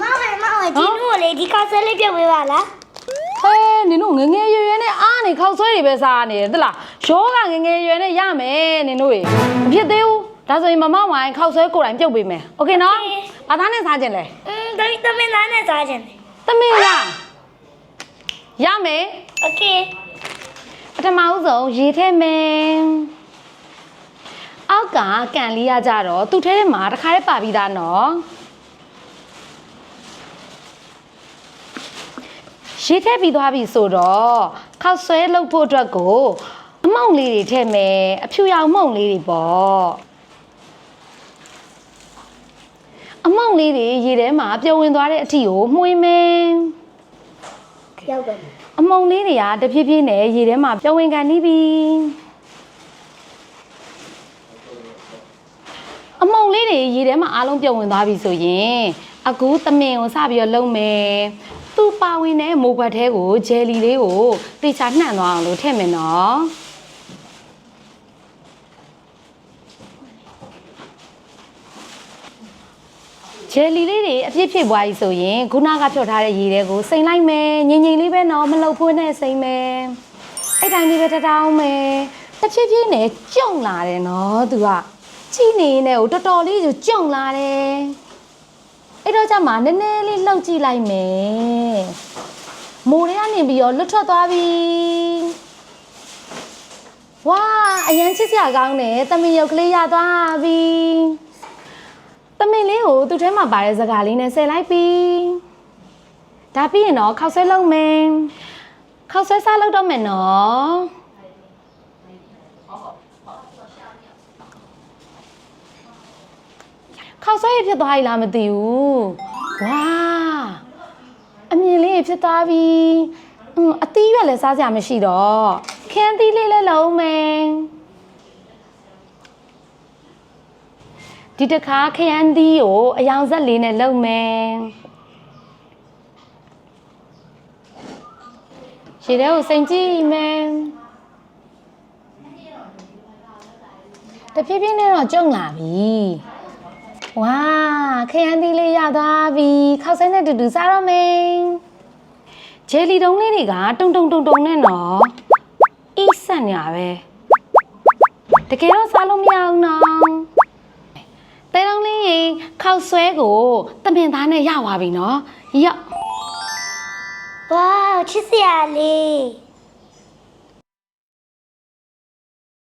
မမမမဒီလိုလေဒီကောက်ဆွဲလေးပြုတ်ပေးပါလား ဟဲနင်တို့ငယ်ငယ်ရွယ်ရွယ်နဲ့အားနေခောက်ဆွဲတွေပဲစားနေတယ်သလားရောကငယ်ငယ်ရွယ်နဲ့ရမယ်နင်တို့ရေမဖြစ်သေးဘူးဒါဆိုရင်မမဝိုင်းခောက်ဆွဲကိုယ်တိုင်ပြုတ်ပေးမယ်โอเคနော်ဘာသားနဲ့စားခြင်းလဲ อืมတမင်တမင်သားနဲ့စားခြင်းတယ် သမီးလားရမယ် โอเค ပထမဦးဆုံးရေထဲမယ်အောက်ကကန်လေးရကြတော့သူ့ထဲထဲမှာတစ်ခါတည်းပါပြီးသားနော် ရေထဲပြီးသွားပြီဆိုတော့ခောက်ဆွဲလုပ်ဖို့အတွက်ကိုအမောင့်လေးတွေထည့်မယ်အဖြူရောင်မုံလေးတွေပေါ့အမောင့်လေးတွေရေထဲမှာပြုံဝင်သွားတဲ့အထီကိုမှုန်းမယ်ရောက်ပါအမုံလေးတွေကတဖြည်းဖြည်းနဲ့ရေထဲမှာပြုံးဝင်ကန်နေပြီအမုံလေးတွေရေထဲမှာအားလုံးပြုံးဝင်သွားပြီဆိုရင်အခုသမင်ကိုစပြီးတော့လုံးမယ် သူ့ပါဝင်တဲ့မိုးဘတ်ထဲကိုဂျယ်လီလေးကိုတေချာနှံ့သွားအောင်လို့ထည့်မယ်နော်ဂျယ်လီလေးတွေအပြည့်ဖြစ်သွားပြီဆိုရင်ခုနကဖြော့ထားတဲ့ရေတွေကိုစိမ့်လိုက်မယ်ငိမ့်ငိမ့်လေးပဲနော်မလှုပ်ဖို့နဲ့စိမ့်မယ်အဲ့တိုင်းလေးပဲတတောင်းမယ်တစ်ဖြည်းဖြည်းနဲ့ကြုံလာတယ်နော်သူကကြည့်နေနေကိုတော်တော်လေးဆိုကြုံလာတယ်အဲ့တော့ကြမှာနည်းနည်းလေးလှုပ်ကြည့်လိုက်မယ် မိုးတွေကနေပြီးတော့လွတ်ထွက်သွားပြီဝါအရန်ချစ်စရာကောင်းတယ်တမင်ရုပ်ကလေးရသွားပြီတမင်လေးကိုသူ့ထဲမှာပါတဲ့စကားလေးနဲ့ဆယ်လိုက်ပြီဒါပြီးရင်တော့ခောက်ဆွဲလုံးမယ်ခောက်ဆွဲစားလုပ်တော့မယ်နော်ခောက်ဆွဲရဖြစ်သွားပြီလားမသိဘူးဝါ အမြင်လေးရဖြစ်သွားပြီအင်းအသီးရွက်လည်းစားစရာမရှိတော့ခင်းသီးလေးလည်းလုံးမယ်ဒီတစ်ခါခရမ်းသီးကိုအယောင်ဆက်လေးနဲ့လုပ်မယ်ရေထဲကိုစိန်ကြည့်မယ်တဖြည်းဖြည်းနဲ့တော့ကျုံလာပြီ ဝါခရမ်းသီးလေးရသွားပြီခောက်ဆဲနဲ့တူတူစားတော့မယ်ဂျယ်လီတုံးလေးတွေကတုံတုံတုံတုံနဲ့နော်အီးဆက်နေရပဲတကယ်တော့စားလို့မရဘူးနော်တဲလုံးလေးရေခောက်ဆွဲကိုတမင်သားနဲ့ရသွားပြီနော်ရောက်ဝါချစ်စရာလေး